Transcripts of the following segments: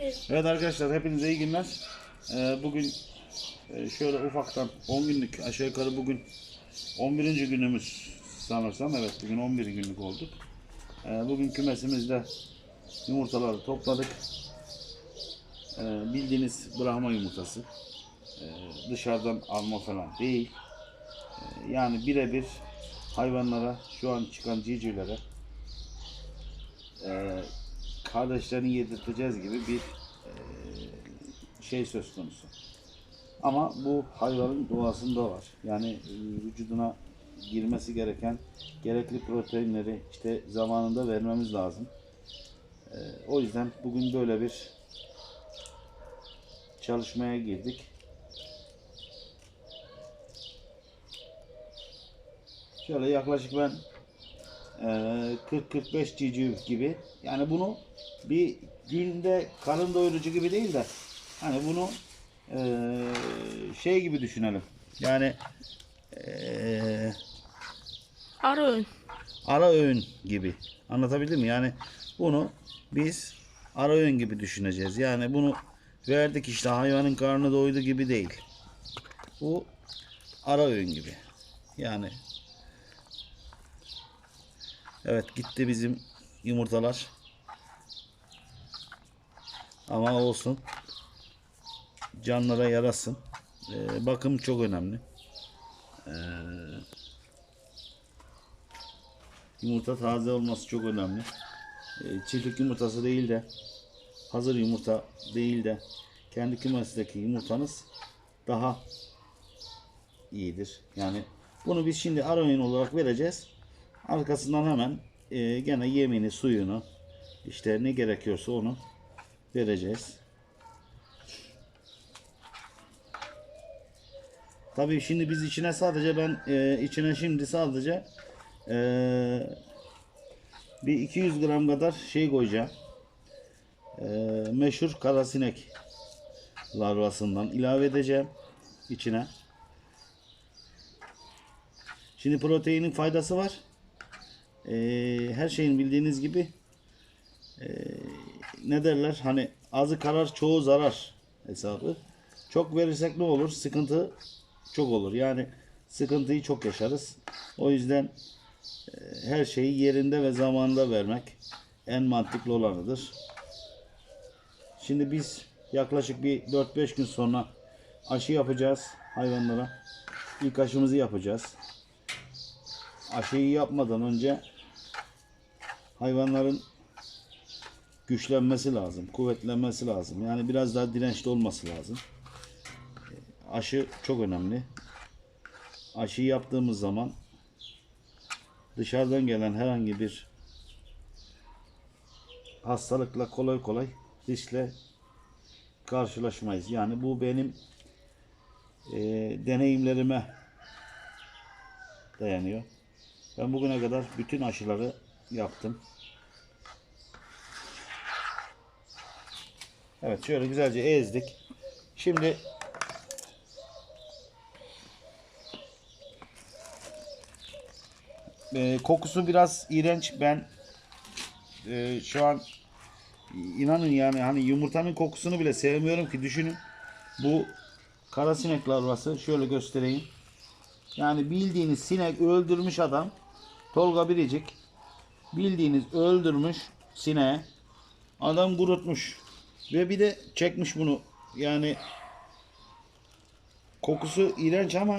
Evet arkadaşlar hepinize iyi günler. Ee, bugün e, şöyle ufaktan 10 günlük aşağı yukarı bugün 11. günümüz sanırsam evet bugün 11 günlük olduk. Ee, bugün kümesimizde yumurtaları topladık. Ee, bildiğiniz Brahma yumurtası. Ee, dışarıdan alma falan değil. Ee, yani birebir hayvanlara şu an çıkan civcivlere kardeşlerini yedirteceğiz gibi bir şey söz konusu. Ama bu hayvanın doğasında var. Yani vücuduna girmesi gereken gerekli proteinleri işte zamanında vermemiz lazım. O yüzden bugün böyle bir çalışmaya girdik. Şöyle yaklaşık ben 40-45 civciv gibi. Yani bunu bir günde karın doyurucu gibi değil de hani bunu e, şey gibi düşünelim. Yani e, Ara ön. ara öğün gibi. Anlatabildim mi? Yani bunu biz ara öğün gibi düşüneceğiz. Yani bunu verdik işte hayvanın karnı doydu gibi değil. Bu ara öğün gibi. Yani Evet gitti bizim yumurtalar. Ama olsun. Canlara yarasın. Ee, bakım çok önemli. Ee, yumurta taze olması çok önemli. Ee, çiftlik yumurtası değil de hazır yumurta değil de kendi kümesindeki yumurtanız daha iyidir. Yani bunu biz şimdi öğün olarak vereceğiz. Arkasından hemen e, gene yemini, suyunu işte ne gerekiyorsa onu vereceğiz. Tabii şimdi biz içine sadece ben e, içine şimdi sadece e, bir 200 gram kadar şey koyacağım. E, meşhur karasinek larvasından ilave edeceğim içine. Şimdi proteinin faydası var. Ee, her şeyin bildiğiniz gibi ee, ne derler hani azı karar çoğu zarar hesabı. Çok verirsek ne olur? Sıkıntı çok olur. Yani sıkıntıyı çok yaşarız. O yüzden ee, her şeyi yerinde ve zamanında vermek en mantıklı olanıdır. Şimdi biz yaklaşık bir 4-5 gün sonra aşı yapacağız hayvanlara. İlk aşımızı yapacağız. Aşıyı yapmadan önce hayvanların güçlenmesi lazım, kuvvetlenmesi lazım. Yani biraz daha dirençli olması lazım. Aşı çok önemli. Aşıyı yaptığımız zaman dışarıdan gelen herhangi bir hastalıkla kolay kolay riskle karşılaşmayız. Yani bu benim e, deneyimlerime dayanıyor. Ben bugüne kadar bütün aşıları yaptım. Evet şöyle güzelce ezdik. Şimdi e, kokusu biraz iğrenç. Ben e, şu an inanın yani hani yumurtanın kokusunu bile sevmiyorum ki düşünün. Bu kara sinek larvası şöyle göstereyim. Yani bildiğiniz sinek öldürmüş adam Tolga Biricik bildiğiniz öldürmüş sineği adam kurutmuş. Ve bir de çekmiş bunu. Yani kokusu iğrenç ama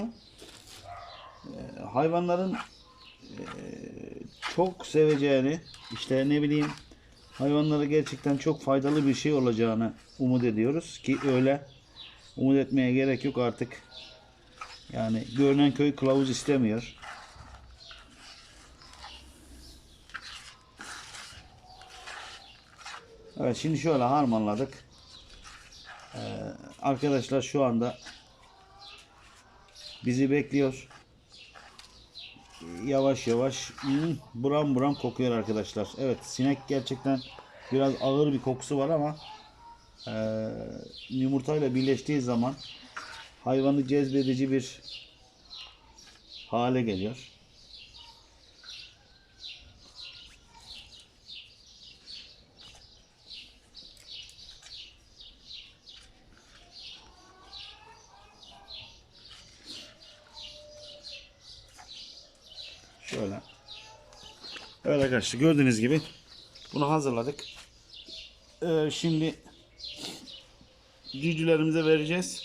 e, hayvanların e, çok seveceğini işte ne bileyim hayvanlara gerçekten çok faydalı bir şey olacağını umut ediyoruz ki öyle. Umut etmeye gerek yok artık. Yani görünen köy kılavuz istemiyor. Evet şimdi şöyle harmanladık. Ee, arkadaşlar şu anda bizi bekliyor. Yavaş yavaş hmm, buram buram kokuyor arkadaşlar. Evet sinek gerçekten biraz ağır bir kokusu var ama e, yumurtayla birleştiği zaman hayvanı cezbedici bir hale geliyor. Evet arkadaşlar gördüğünüz gibi bunu hazırladık. Ee, şimdi cücülerimize vereceğiz.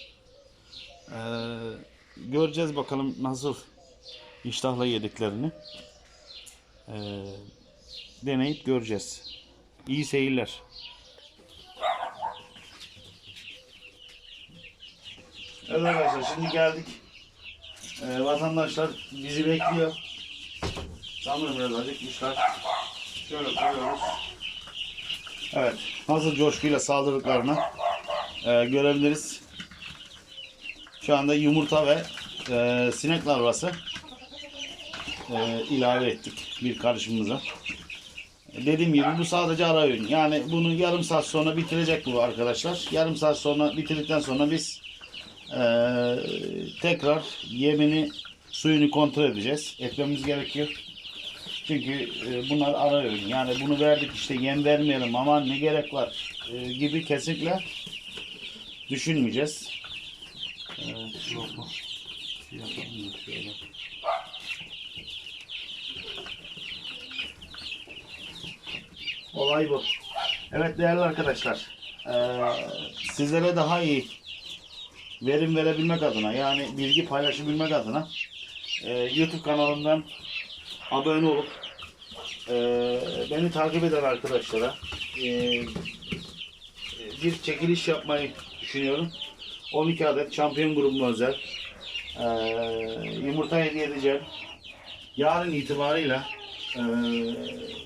Ee, göreceğiz bakalım nasıl iştahla yediklerini. Ee, deneyip göreceğiz. İyi seyirler. Evet arkadaşlar şimdi geldik. Ee, vatandaşlar bizi bekliyor. Sanırım biraz acıkmışlar. Şöyle koyuyoruz. Evet. Nasıl coşkuyla saldırdıklarını e, görebiliriz. Şu anda yumurta ve e, sinek larvası e, ilave ettik bir karışımımıza. Dediğim gibi bu sadece ara öğün. Yani bunu yarım saat sonra bitirecek bu arkadaşlar. Yarım saat sonra bitirdikten sonra biz e, tekrar yemini suyunu kontrol edeceğiz. Etmemiz gerekiyor. Çünkü e, bunlar ara öğün. Yani bunu verdik işte yem vermeyelim aman ne gerek var e, gibi kesinlikle düşünmeyeceğiz. E? Şey? Şöyle. Olay bu. Evet değerli arkadaşlar. e, sizlere daha iyi verim verebilmek adına yani bilgi paylaşabilmek adına e, YouTube kanalımdan abone olup e, beni takip eden arkadaşlara e, bir çekiliş yapmayı düşünüyorum. 12 adet şampiyon grubuma özel e, yumurta hediye edeceğim. Yarın itibarıyla e,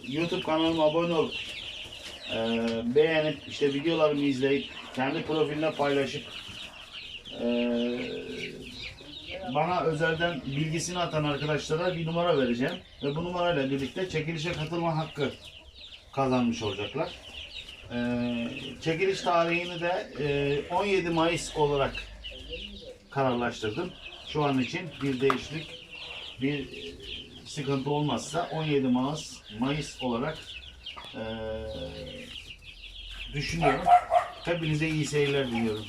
YouTube kanalıma abone olup e, beğenip işte videolarımı izleyip kendi profiline paylaşıp bana özelden bilgisini atan arkadaşlara bir numara vereceğim. Ve bu numarayla birlikte çekilişe katılma hakkı kazanmış olacaklar. Ee, çekiliş tarihini de e, 17 Mayıs olarak kararlaştırdım. Şu an için bir değişiklik, bir sıkıntı olmazsa 17 Mayıs, Mayıs olarak e, düşünüyorum. Hepinize iyi seyirler diliyorum.